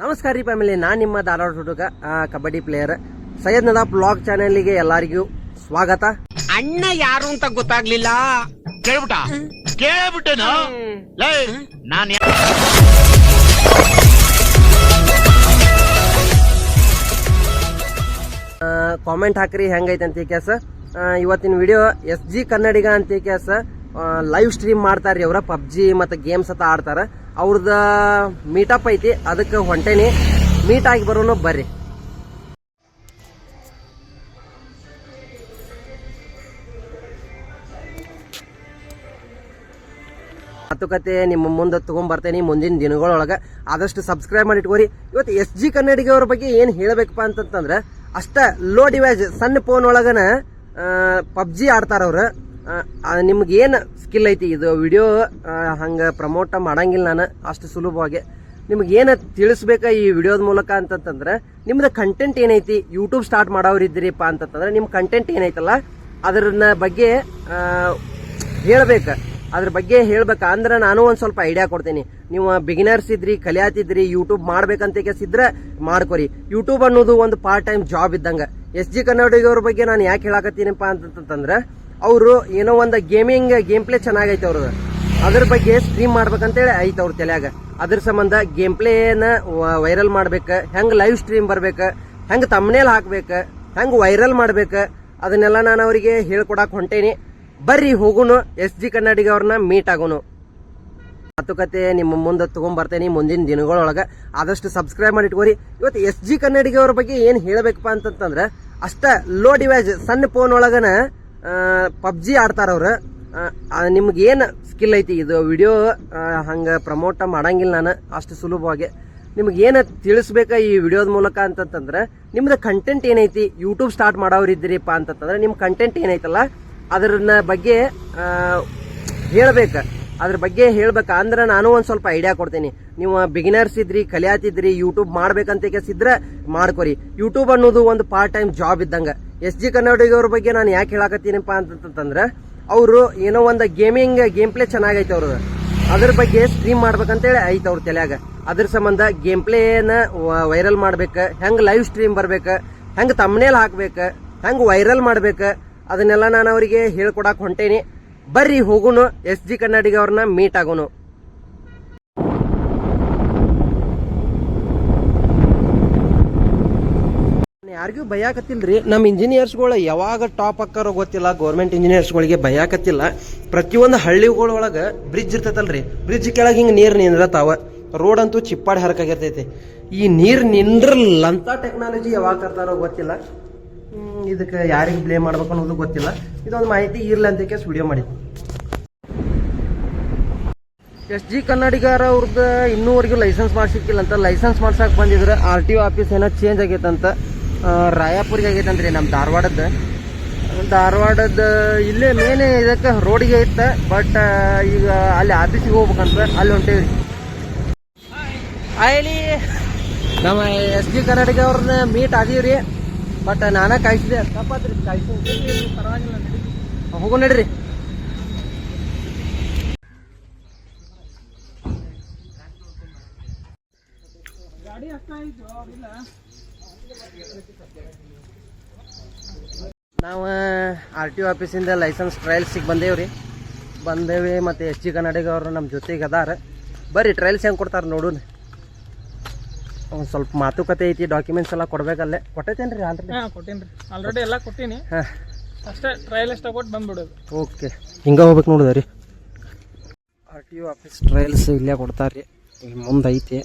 ನಮಸ್ಕಾರ ರೀ ಫ್ಯಾಮಿಲಿ ನಾನು ನಿಮ್ಮ ಧಾರವಾಡ ಹುಡುಗ ಕಬಡ್ಡಿ ಪ್ಲೇಯರ್ ಸೈಯದ್ ನದಾಬ್ ಬ್ಲಾಗ್ ಚಾನೆಲ್ಗೆ ಎಲ್ಲರಿಗೂ ಸ್ವಾಗತ. ಅಣ್ಣ ಯಾರು ಅಂತ ಗೊತ್ತಾಗ್ಲಿಲ್ಲ? ಕೇಳ್ಬಿಟ್ಟೇನು? ಲೇ ನಾನ್ ಕಾಮೆಂಟ್ ಹಾಕ್ರಿ ಹೆಂಗೈತೆ ಅಂತ ಕೇಸ. ಇವತ್ತಿನ ವಿಡಿಯೋ ಎಸ್ ಜಿ ಕನ್ನಡಿಗ ಅಂತ ಕೇಸ. ಲೈವ್ ಸ್ಟ್ರೀಮ್ ಮಾಡ್ತಾರ್ರಿ ಅವ್ರ ಪಬ್ಜಿ ಮತ್ತು ಗೇಮ್ಸ್ ಅಂತ ಆಡ್ತಾರ. ಅವ್ರದ ಮೀಟಪ್ ಐತಿ, ಅದಕ್ಕೆ ಹೊಂಟೇನಿ. ಮೀಟ್ ಆಗಿ ಬರೋನು ಬರ್ರಿ. ಮಾತುಕತೆ ನಿಮ್ಮ ಮುಂದೆ ತೊಗೊಂಬರ್ತೇನೆ ಮುಂದಿನ ದಿನಗಳೊಳಗೆ. ಆದಷ್ಟು ಸಬ್ಸ್ಕ್ರೈಬ್ ಮಾಡಿ ಇಟ್ಕೋರಿ. ಇವತ್ತು ಎಸ್ ಜಿ ಕನ್ನಡಿಗೆ ಅವ್ರ ಬಗ್ಗೆ ಏನು ಹೇಳಬೇಕಪ್ಪ ಅಂತಂತಂದ್ರೆ, ಅಷ್ಟ ಲೋ ಡಿವೈಸ್ ಸಣ್ಣ ಫೋನ್ ಒಳಗನ ಪಬ್ಜಿ ಆಡ್ತಾರ ಅವ್ರು ನಿಮ್ಗೆ ಏನು ಸ್ಕಿಲ್ ಐತಿ? ಇದು ವಿಡಿಯೋ ಹಂಗೆ ಪ್ರಮೋಟ ಮಾಡಂಗಿಲ್ಲ ನಾನು, ಅಷ್ಟು ಸುಲಭವಾಗಿ. ನಿಮ್ಗೆ ಏನು ತಿಳಿಸ್ಬೇಕ ಈ ವಿಡಿಯೋದ ಮೂಲಕ ಅಂತಂತಂದ್ರೆ, ನಿಮ್ದು ಕಂಟೆಂಟ್ ಏನೈತಿ? ಯೂಟ್ಯೂಬ್ ಸ್ಟಾರ್ಟ್ ಮಾಡೋರಿದ್ದೀರಿಪ್ಪ ಅಂತಂತಂದ್ರೆ ನಿಮ್ಮ ಕಂಟೆಂಟ್ ಏನೈತಲ್ಲ, ಅದರನ್ನ ಬಗ್ಗೆ ಹೇಳ್ಬೇಕು. ಅದ್ರ ಬಗ್ಗೆ ಹೇಳ್ಬೇಕ ಅಂದ್ರೆ ನಾನು ಒಂದು ಸ್ವಲ್ಪ ಐಡಿಯಾ ಕೊಡ್ತೀನಿ. ನೀವು ಬಿಗಿನರ್ಸ್ ಇದ್ರಿ ಕಲಿಯಾತಿದ್ರಿ ಯೂಟ್ಯೂಬ್ ಮಾಡ್ಬೇಕಂತ ಕೆಸಿದ್ರೆ ಮಾಡ್ಕೊರಿ. ಯೂಟ್ಯೂಬ್ ಅನ್ನೋದು ಒಂದು ಪಾರ್ಟ್ ಟೈಮ್ ಜಾಬ್ ಇದ್ದಂಗ. ಎಸ್ ಜಿ ಕನ್ನಡಿಗವ್ರ ಬಗ್ಗೆ ನಾನು ಯಾಕೆ ಹೇಳಕತ್ತೀನಪ್ಪ ಅಂತಂತಂದ್ರೆ ಅವರು ಏನೋ ಒಂದು ಗೇಮಿಂಗ್ ಗೇಮ್ ಪ್ಲೇ ಚೆನ್ನಾಗೈತೆ ಅವ್ರದ್ದು ಅದ್ರ ಬಗ್ಗೆ ಸ್ಟ್ರೀಮ್ ಮಾಡ್ಬೇಕಂತೇಳಿ ಐತೆ ಅವ್ರ ತಲೆಯಾಗ. ಅದ್ರ ಸಂಬಂಧ ಗೇಮ್ ಪ್ಲೇನ ವೈರಲ್ ಮಾಡ್ಬೇಕು, ಹೆಂಗೆ ಲೈವ್ ಸ್ಟ್ರೀಮ್ ಬರ್ಬೇಕು, ಹೆಂಗೆ ತಮ್ಮನೇಲಿ ಹಾಕ್ಬೇಕು, ಹೆಂಗೆ ವೈರಲ್ ಮಾಡ್ಬೇಕು, ಅದನ್ನೆಲ್ಲ ನಾನು ಅವರಿಗೆ ಹೇಳ್ಕೊಡಕ್ಕೆ ಹೊಂಟೇನಿ. ಬರ್ರಿ ಹೋಗುನು, ಎಸ್ ಜಿ ಕನ್ನಡಿಗ ಅವ್ರನ್ನ ಮೀಟ್ ಆಗೋನು. ಮಾತುಕತೆ ನಿಮ್ಮ ಮುಂದೆ ತೊಗೊಂಬರ್ತೇನೆ ಮುಂದಿನ ದಿನಗಳೊಳಗೆ. ಆದಷ್ಟು ಸಬ್ಸ್ಕ್ರೈಬ್ ಮಾಡಿ ಇಟ್ಕೋರಿ. ಇವತ್ತು ಎಸ್ ಜಿ ಕನ್ನಡಿಗ ಅವ್ರ ಬಗ್ಗೆ ಏನು ಹೇಳಬೇಕಪ್ಪ ಅಂತಂತಂದ್ರೆ, ಅಷ್ಟ ಲೋ ಡಿವೈಸ್ ಸಣ್ಣ ಫೋನ್ ಒಳಗನ ಪಬ್ಜಿ ಆಡ್ತಾರ ಅವ್ರು. ನಿಮ್ಗೆ ಏನು ಸ್ಕಿಲ್ ಐತಿ? ಇದು ವಿಡಿಯೋ ಹಂಗೆ ಪ್ರಮೋಟ್ ಮಾಡಂಗಿಲ್ಲ ನಾನು, ಅಷ್ಟು ಸುಲಭವಾಗಿ. ನಿಮ್ಗೆ ಏನು ತಿಳಿಸ್ಬೇಕ ಈ ವಿಡಿಯೋದ ಮೂಲಕ ಅಂತಂತಂದ್ರೆ, ನಿಮ್ದು ಕಂಟೆಂಟ್ ಏನೈತಿ? ಯೂಟ್ಯೂಬ್ ಸ್ಟಾರ್ಟ್ ಮಾಡೋರಿದ್ದೀರಿಪ್ಪ ಅಂತಂತಂದ್ರೆ ನಿಮ್ಮ ಕಂಟೆಂಟ್ ಏನೈತಲ್ಲ, ಅದ್ರನ್ನ ಬಗ್ಗೆ ಹೇಳ್ಬೇಕು. ಅದ್ರ ಬಗ್ಗೆ ಹೇಳ್ಬೇಕ ಅಂದ್ರೆ ನಾನು ಒಂದು ಸ್ವಲ್ಪ ಐಡಿಯಾ ಕೊಡ್ತೀನಿ. ನೀವು ಬಿಗಿನರ್ಸ್ ಇದ್ರಿ ಕಲಿಯಾತಿದ್ರಿ ಯೂಟ್ಯೂಬ್ ಮಾಡ್ಬೇಕಂತ ಕೆಸಿದ್ರೆ ಮಾಡ್ಕೊರಿ. ಯೂಟ್ಯೂಬ್ ಅನ್ನೋದು ಒಂದು ಪಾರ್ಟ್ ಟೈಮ್ ಜಾಬ್ ಇದ್ದಂಗ. ಎಸ್ ಜಿ ಕನ್ನಡಿಗವ್ರ ಬಗ್ಗೆ ನಾನು ಯಾಕೆ ಹೇಳಕತ್ತೀನಪ್ಪ ಅಂತಂತಂದ್ರೆ, ಅವರು ಏನೋ ಒಂದು ಗೇಮಿಂಗ್ ಗೇಮ್ ಪ್ಲೇ ಚೆನ್ನಾಗೈತೆ ಅವ್ರದ್ದು ಅದ್ರ ಬಗ್ಗೆ ಸ್ಟ್ರೀಮ್ ಮಾಡ್ಬೇಕಂತೇಳಿ ಐತೆ ಅವ್ರ ತಲೆಯಾಗ. ಅದ್ರ ಸಂಬಂಧ ಗೇಮ್ ಪ್ಲೇನ ವೈರಲ್ ಮಾಡ್ಬೇಕು, ಹೆಂಗೆ ಲೈವ್ ಸ್ಟ್ರೀಮ್ ಬರ್ಬೇಕು, ಹೆಂಗೆ ತಮ್ಮನೇಲಿ ಹಾಕ್ಬೇಕು, ಹೆಂಗೆ ವೈರಲ್ ಮಾಡ್ಬೇಕು, ಅದನ್ನೆಲ್ಲ ನಾನು ಅವರಿಗೆ ಹೇಳ್ಕೊಡಕ್ಕೆ ಹೊಂಟೇನಿ. ಬರ್ರಿ ಹೋಗುನು, ಎಸ್ ಜಿ ಕನ್ನಡಿಗ ಅವ್ರನ್ನ ಮೀಟ್ ಆಗೋನು. ಯಾರಿಗೂ ರೀ ನಮ್ಮ ಇಂಜಿನಿಯರ್ಸ್ಗಳು ಯಾವಾಗ ಟಾಪ್ ಹಾಕಾರೋ ಗೊತ್ತಿಲ್ಲ ಗೌರ್ಮೆಂಟ್ ಇಂಜಿನಿಯರ್ಸ್ಗಳಿಗೆ ಭಯಾಕತ್ತಿಲ್ಲ ಪ್ರತಿಯೊಂದು ಹಳ್ಳಿಗಳೊಳಗೆ ಬ್ರಿಡ್ಜ್ ಇರ್ತೈತಲ್ರಿ. ಬ್ರಿಡ್ಜ್ ಕೆಳಗೆ ಹಿಂಗೆ ನೀರು ನಿಂದ್ರತಾವ. ರೋಡ್ ಅಂತೂ ಚಿಪ್ಪಾಡಿ ಹರಕಾಗಿರ್ತೈತಿ. ಈ ನೀರು ನಿಂದ್ರಲ್ಲಂತ ಟೆಕ್ನಾಲಜಿ ಯಾವಾಗ ತರ್ತಾರೋ ಗೊತ್ತಿಲ್ಲ. ಇದಕ್ಕೆ ಯಾರಿಗೆ ಬ್ಲೇಮ್ ಮಾಡ್ಬೇಕು ಅನ್ನೋದು ಗೊತ್ತಿಲ್ಲ. ಇದೊಂದು ಮಾಹಿತಿ ಇರಲಿ ಅಂತ ಕೇಸ್ ವಿಡಿಯೋ ಮಾಡಿದ್ವಿ ಎಸ್ ಜಿ ಕನ್ನಡಿಗರ ಅವ್ರದ್ದು ಇನ್ನೂವರೆಗೂ ಲೈಸೆನ್ಸ್ ಮಾಡ್ಸಿಕ್ಕಿಲ್ಲ ಅಂತ. ಲೈಸೆನ್ಸ್ ಮಾಡ್ಸಕ್ಕೆ ಬಂದಿದ್ರೆ ಆರ್ ಟಿ ಒ ಆಫೀಸ್ ಏನೋ ಚೇಂಜ್ ಆಗೈತಂತ. ರಾಯಾಪುರಿಗೆ ಆಗೈತಂದ್ರಿ ನಮ್ಮ ಧಾರವಾಡದ ಧಾರವಾಡದ ಇಲ್ಲೇ ಮೇನ್ ಇದಕ್ಕೆ ರೋಡಿಗೆ ಇತ್ತ ಬಟ್ ಈಗ ಅಲ್ಲಿ ಆಫೀಸಿಗೆ ಹೋಗ್ಬೇಕಂತ ಅಲ್ಲಿ ಹೊಂಟೇವ್ರಿ. ಅಲ್ಲಿ ನಮ್ಮ ಎಸ್ ಜಿ ಕನ್ನಡಿಗ ಅವ್ರನ್ನ ಮೀಟ್ ಆದೀವ್ರಿ ಬಟ್ ನಾನ ಕಾಯಿಸಿದೆ. ತಪ್ಪಾತ್ರಿ ಕಾಯಿಸಿ ಪರವಾಗಿಲ್ಲ ಹೋಗೋ ನಡ್ರಿ. ನಾವು ಆರ್ ಟಿ ಒ ಆಫೀಸಿಂದ ಲೈಸೆನ್ಸ್ ಟ್ರಯಲ್ಸಿಗೆ ಬಂದೇವ್ರಿ. ಬಂದೇವಿ ಮತ್ತು ಎಸ್ ಜಿ ಕನ್ನಡಿಗ ಅವರು ನಮ್ಮ ಜೊತೆಗೆ ಅದಾರ. ಬರ್ರಿ ಟ್ರಯಲ್ಸ್ ಹೆಂಗೆ ಕೊಡ್ತಾರೆ ನೋಡೋಣ ಒಂದು ಸ್ವಲ್ಪ ಮಾತುಕತೆ ಐತಿ ಡಾಕ್ಯುಮೆಂಟ್ಸ್ ಎಲ್ಲ ಕೊಡ್ಬೇಕಲ್ಲೇ. ಕೊಟ್ಟೈತೇನ್ರಿ ಆಲ್ರೆಡಿ ಹಾ ಕೊಟ್ಟೀನಿ ಆಲ್ರೆಡಿ ಎಲ್ಲ ಕೊಟ್ಟೀನಿ. ಹಾಂ. ಅಷ್ಟೇ ಟ್ರಯಲ್ ಎಷ್ಟು ಕೊಟ್ಟು ಬಂದ್ಬಿಡೋದು. ಓಕೆ ಹಿಂಗೆ ಹೋಗ್ಬೇಕು ನೋಡಿದೆ ರೀ R T O office trials ಇಲ್ಲೇ ಕೊಡ್ತಾರೆ ರೀ ಮುಂದೆ ಐತಿ.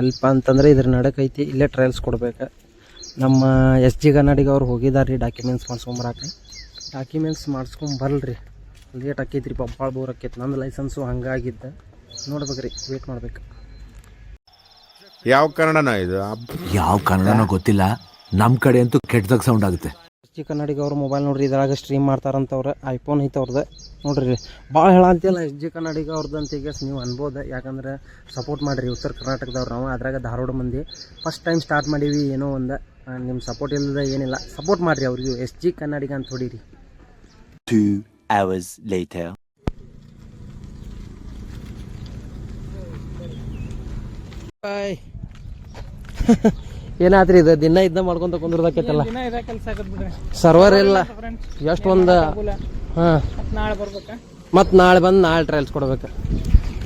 ಎಲ್ಪ ಅಂತಂದರೆ ಇದ್ರ ನಡಕ್ ಐತಿ ಇಲ್ಲೇ ಟ್ರಯಲ್ಸ್ ಕೊಡ್ಬೇಕು. ನಮ್ಮ ಎಸ್ ಜಿ ಗನ್ನಡಿಗೆ ಅವ್ರು ಹೋಗಿದ್ದಾರೆ ರೀ ಡಾಕ್ಯುಮೆಂಟ್ಸ್ ಮಾಡ್ಸ್ಕೊಂಬರಾಕ್ರಿ. ಡಾಕ್ಯುಮೆಂಟ್ಸ್ ಮಾಡ್ಸ್ಕೊಂಡ್ ಬರಲ್ರಿ ಲೇಟ್ ಆಕೈತಿ ರೀ ಭಾಳ ಬೋರ್ ಆಕೈತಿ. ನಂದು ಲೈಸೆನ್ಸು ಹಂಗಾಗಿದ್ದ. ನೋಡ್ಬೇಕು ರೀ ವೇಟ್ ಮಾಡ್ಬೇಕು. ಯಾವ ಕನ್ನಡನ ಇದು? ಯಾವ ಕನ್ನಡನೋ ಗೊತ್ತಿಲ್ಲ. ನಮ್ಮ ಕಡೆ ಅಂತೂ ಕೆಟ್ಟದಾಗ ಸೌಂಡ್ ಆಗುತ್ತೆ. ಜಿ ಕನ್ನಡಿಗ ಅವ್ರ ಮೊಬೈಲ್ ನೋಡ್ರಿ ಇದ್ರಾಗ ಸ್ಟ್ರೀಮ್ ಮಾಡ್ತಾರಂತವ್ರೆ ಐಫೋನ್ ಐತೆ ಅವ್ರದ್ದು ನೋಡ್ರಿ ಭಾಳ ಹೇಳಂತಿಲ್ಲ ಎಸ್ ಜಿ ಕನ್ನಡಿಗ ಅವ್ರದ್ದು ಅಂತ ಈಗ ನೀವು ಅನ್ಬೋದು. ಯಾಕಂದ್ರೆ ಸಪೋರ್ಟ್ ಮಾಡಿರಿ ಉತ್ತರ ಕರ್ನಾಟಕದವ್ರು ನಾವು. ಅದ್ರಾಗ ಧಾರವಾಡ ಮಂದಿ ಫಸ್ಟ್ ಟೈಮ್ ಸ್ಟಾರ್ಟ್ ಮಾಡೀವಿ ಏನೋ ಒಂದು. ನಿಮ್ಮ ಸಪೋರ್ಟ್ ಇಲ್ಲದ ಏನಿಲ್ಲ. ಸಪೋರ್ಟ್ ಮಾಡಿರಿ ಅವ್ರಿಗೆ. ಎಸ್ ಜಿ ಕನ್ನಡಿಗ ಅಂತ ಹೊಡೀರಿ. ಬಾಯ್ ಏನಾತ್ರಿ ಇದು? ದಿನ ಇದ್ದ ಮಾಡ್ಕೊಂತ ಕುಂದ್ರದಕ್ಕೈತಲ್ಲ. ದಿನ ಇದೇ ಕೆಲಸ ಆಗದ್ ಬಿಡ್ರಿ. ಸರ್ವರ್ ಇಲ್ಲ. ಫ್ರೆಂಡ್ಸ್ ಎಷ್ಟು ಒಂದು? ಹಾ. ಮತ್ ನಾಳೆ ಬರ್ಬೇಕಾ? ಮತ್ತೆ ನಾಳೆ ಬಂದು ನಾಳೆ ಟ್ರಯಲ್ಸ್ ಕೊಡ್ಬೇಕು.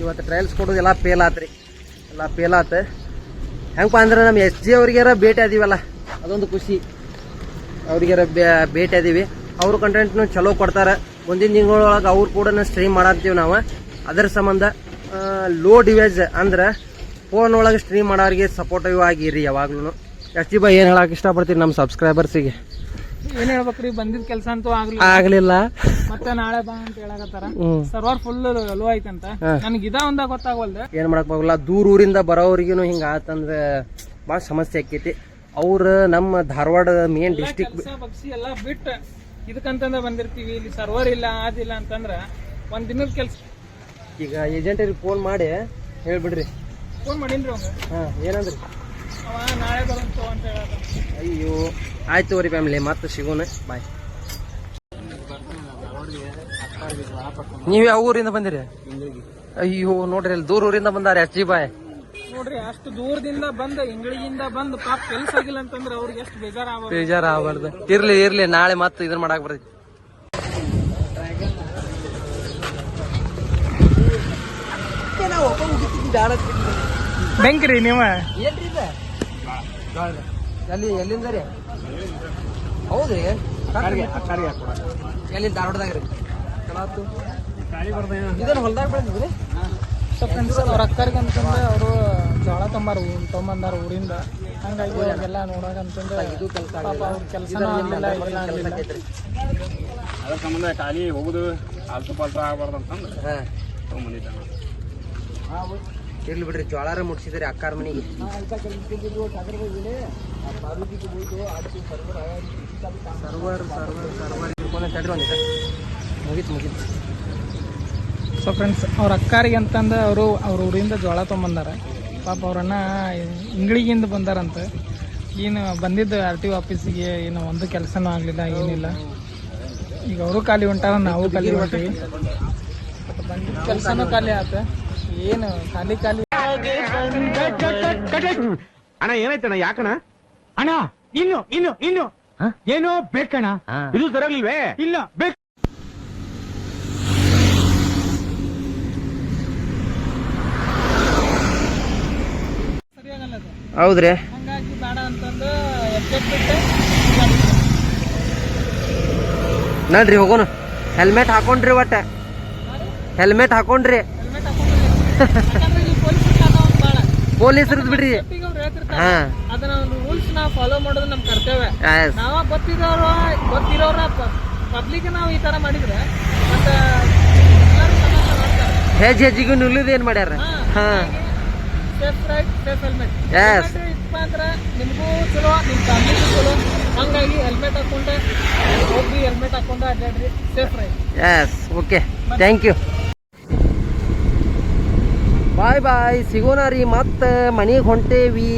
ಇವತ್ತು ಟ್ರಯಲ್ಸ್ ಕೊಡೋದು ಎಲ್ಲ ಫೇಲ್ ಆತ್ರಿ. ಎಲ್ಲ ಫೇಲ್ ಆತ. ಹೆಂಗಪ್ಪ ಅಂದ್ರೆ ನಮ್ಮ ಎಸ್ ಜಿ ಅವ್ರಿಗಾರ ಭೇಟಿ ಅದೀವಲ್ಲ? ಅದೊಂದು ಖುಷಿ. ಅವ್ರಿಗಾರ ಬೇ- ಭೇಟಿ ಅದೀವಿ. ಅವ್ರ ಕಂಟೆಂಟ್ನು ಚಲೋ ಕೊಡ್ತಾರೆ. ಮುಂದಿನ ತಿಂಗಳೊಳಗೆ ಅವ್ರು ಕೂಡ ಸ್ಟ್ರೀಮ್ ಮಾಡತ್ತೀವಿ ನಾವು. ಅದರ ಸಂಬಂಧ ಲೋ ಡಿವೈಸ್ ಅಂದ್ರೆ ಫೋನ್ ಒಳಗೆ ಸ್ಟ್ರೀಮ್ ಮಾಡೋರಿಗೆ ಸಪೋರ್ಟಿವ್ ಆಗಿರಿ ಯಾವಾಗ್ಲೂ ಎಸ್ ಜಿ ಬೈ ಏನು ಹೇಳಕ್ಕೆ ಇಷ್ಟಪಡ್ತೀರಿ ನಮ್ಮ ಸಬ್ಸ್ಕ್ರೈಬರ್ಸಿಗೆ ಏನ್ ಹೇಳ್ಬೇಕ್ರಿ ಬಂದಿದ್ ಕೆಲಸ ಅಂತೂ ಆಗ್ಲಿಲ್ಲ. ಆಗಲಿಲ್ಲ. ಮತ್ತೆ ನಾಳೆ ಬಾ ಅಂತ ಹೇಳಕತ್ತಾರ. ಸರ್ವರ್ ಫುಲ್ ಲೋ ಐತಂತ. ನನಗೆ ಇದ ಒಂದ ಗೊತ್ತಾಗವಲ್ದೆ. ಏನ್ ಮಾಡಕ್ ಹೋಗಲ್ಲ ದೂರ ಊರಿಂದ ಬರೋರಿಗೂ ಹಿಂಗ ಆತಂದ್ರೆ ಭಾಳ ಸಮಸ್ಯೆ ಆಕೈತಿ. ಅವ್ರ ನಮ್ಮ ಧಾರವಾಡ ಮೇನ್ ಡಿಸ್ಟಿಕ್ ಬಕ್ಸಿ ಬಗ್ಸಿ ಎಲ್ಲ ಬಿಟ್ಟು ಇದಕ್ಕಂತಂದ ಬಂದಿರ್ತೀವಿ. ಇಲ್ಲಿ ಸರ್ವರ್ ಇಲ್ಲ ಆದಿಲ್ಲ ಅಂತಂದ್ರ ಒಂದ್ ದಿನದ ಕೆಲ್ಸ. ಈಗ ಏಜೆಂಟರಿಗೆ ಫೋನ್ ಮಾಡಿ ಹೇಳ್ಬಿಡ್ರಿ. ಫೋನ್ ಮಾಡೀನ್ರಿ ಅವಂಗ ಹಾ ಏನಂದ್ರಿ? ಅವ ನಾಳೆ ಬರಂತ ಅಂತ ಹೇಳದ. ಅಯ್ಯೋ ಆಯ್ತು ತಗೋರಿ ಫ್ಯಾಮಿಲಿ ಮತ್ತೆ ಸಿಗೋಣ. ಬಾಯ್. ನೀವು ಯಾವ ಊರಿಂದ ಬಂದಿರಿ? ಅಯ್ಯೋ ನೋಡ್ರಿ ಅಲ್ಲಿ ದೂರ ಊರಿಂದ ಬಂದಾರೆ ಎಸ್ ಜಿ ಬಾಯ್. ನೋಡ್ರಿ ಅಷ್ಟು ದೂರದಿಂದ ಬಂದ ಇಂಗಳಿಗಿಂದ ಬಂದ್ ಪಾಪ ಕೆಲ್ಸ ಆಗಿಲ್ಲ ಅಂತಂದ್ರೆ ಅವ್ರಿಗೆ ಎಷ್ಟು ಬೇಜಾರ ಬೇಜಾರ ಆಗ್ಬಾರ್ದು ಇರ್ಲಿ ಇರ್ಲಿ ನಾಳೆ ಮತ್ತೆ ಇದನ್ನ ಮಾಡಾಕ್ ಬರ್ತೈತಿ ಬೆಂಕ್ರಿ ನೀವ? ಎಲ್ಲಿ ಎಲ್ಲಿಂದ ರೀ ಹೌದ್ರಿ ಎಲ್ಲಿ ಧಾರವಾಡದಾಗ ರೀ ಇದನ್ನ ಹೊಲ್ದಾಗ ಬೆಳೆದಿದ್ರಿ? ಅವ್ರ ಅಕ್ಕರಿಗೆ ಅಂತಂದ್ರೆ ಅವರು ಜೋಳ ತಂಬಾರ ತೊಗೊಂಬಂದಾರ ಊರಿಂದ. ಹಂಗಾಗಿ ಅವ್ರಿಗೆಲ್ಲ ಅಂತಂದ್ರೆ ಇದು ಕೆಲಸ ಪಾಪ ಅವ್ರ ಕೆಲಸನೂ ಆಗ್ಲಿಲ್ಲ ಇಲ್ಲ ಆಗ್ಲಿಲ್ಲ ಅದ್ರ ಸಂಬಂಧ ಖಾಲಿ ಹೋಗುದು ಆಲ್ತು ಪಾಲ್ತು ಆಗಬಾರ್ದು ಅಂತಂದ್ರೆ ತೊಗೊಂಬಂದಿದ್ದ. ಇರ್ಲಿ ಬಿಡ್ರಿ ಜ್ವಾಳಾರ ಮುಟ್ಸಿದ್ರಿ ಅಕ್ಕಾರ ಮನೆಗೆ. ಸರ್ವರ್ ಸರ್ವರ್ ಸರ್ವರ್ ಇಟ್ಕೊಂಡೆ ತಡ್ರಿ ಒಂದಿಟ ಮುಗೀತು ಮುಗೀತು. ಸೊ ಫ್ರೆಂಡ್ಸ್ ಅವ್ರ ಅಕ್ಕಾರಿಗೆ ಅಂತಂದು ಅವರು ಅವ್ರ ಊರಿಂದ ಜೋಳ ತೊಗೊಂಬಂದಾರ. ಪಾಪ ಅವ್ರನ್ನ ಇಂಗಳಿಗಿಂದ ಬಂದಾರಂತ. ಏನು ಬಂದಿದ್ದು ಆರ್ ಟಿ ಆಫೀಸಿಗೆ ಏನು ಒಂದು ಕೆಲಸನೂ ಆಗಲಿಲ್ಲ ಏನಿಲ್ಲ. ಈಗ ಅವರು ಖಾಲಿ ಹೊಂಟಾರ ನಾವು ಖಾಲಿ ಹೊಂಟೀವಿ. ಬಂದಿದ್ದ ಕೆಲಸನೂ ಖಾಲಿ ಆತ. ಏನು ಖಾಲಿ ಖಾಲಿ ಅಣ್ಣ ಏನಾಯ್ತಣ್ಣ ಯಾಕಣ ಅಣ್ಣ ಇನ್ನು ಇನ್ನು ಇನ್ನು. ಏನೋ ಬೇಕಣ್ಣ. ಇದು ಸರಿಯಾಗ್ಲಿಲ್ವೇ ಇಲ್ಲ ಬೇಕು ಸರಿಯಾಗಲ್ಲ ಅದು ಹೌದ್ರಿ. ಹಂಗಾಗಿ ಬೇಡ ಅಂತಂದು ನಡ್ರಿ ಹೋಗೋಣ. ಹೆಲ್ಮೆಟ್ ಹಾಕೊಂಡ್ರಿ ಒಟ್ಟ. ಹೆಲ್ಮೆಟ್ ಹಾಕೊಂಡ್ರಿ ಹೆಲ್ಮೆಟ್ ಹಾಕೊಂಡ್ರೆ ಯಾಕಂದ್ರೆ ಇಲ್ಲಿ ಪೊಲೀಸ್ ಭಾಳ ಪೊಲೀಸರದ್ ಬಿಡ್ರಿ. ಹಾ. ಅದನ್ನ ರೂಲ್ಸ್ ನಾವು ಫಾಲೋ ಮಾಡೋದು ನಮ್ಮ ಕರ್ತವ್ಯ. ನಾವ ಗೊತ್ತಿರೋರ ಗೊತ್ತಿರೋರ ಪಬ್ಲಿಕ್ ನಾವು ಈ ತರ ಮಾಡಿದ್ರೆ ಮತ್ತೆ ಹೆಜ್ಜೆ ಹೆಜ್ಜಿಗೂ ನಿಲ್ಲುದು ಏನ್ ಮಾಡ್ಯಾರ? ಹಾ. Safe right safe helmet. ಇಪ್ಪ ಅಂದ್ರೆ ನಿಮಗೂ ಚಲೋ ನಿಮ್ಮ ಫ್ಯಾಮಿಲಿಗೂ ಚಲೋ. ಹಂಗಾಗಿ ಹೆಲ್ಮೆಟ್ ಹಾಕೊಂಡೆ ಹೋಗ್ರಿ ಹೆಲ್ಮೆಟ್ ಹಾಕೊಂಡೆ ಅಡ್ಡಾಡ್ರಿ. Safe right yes okay thank you bye bye ಸಿಗೋಣ ರೀ ಮತ್ತೆ ಮನೆಗೆ ಹೊಂಟೇವಿ.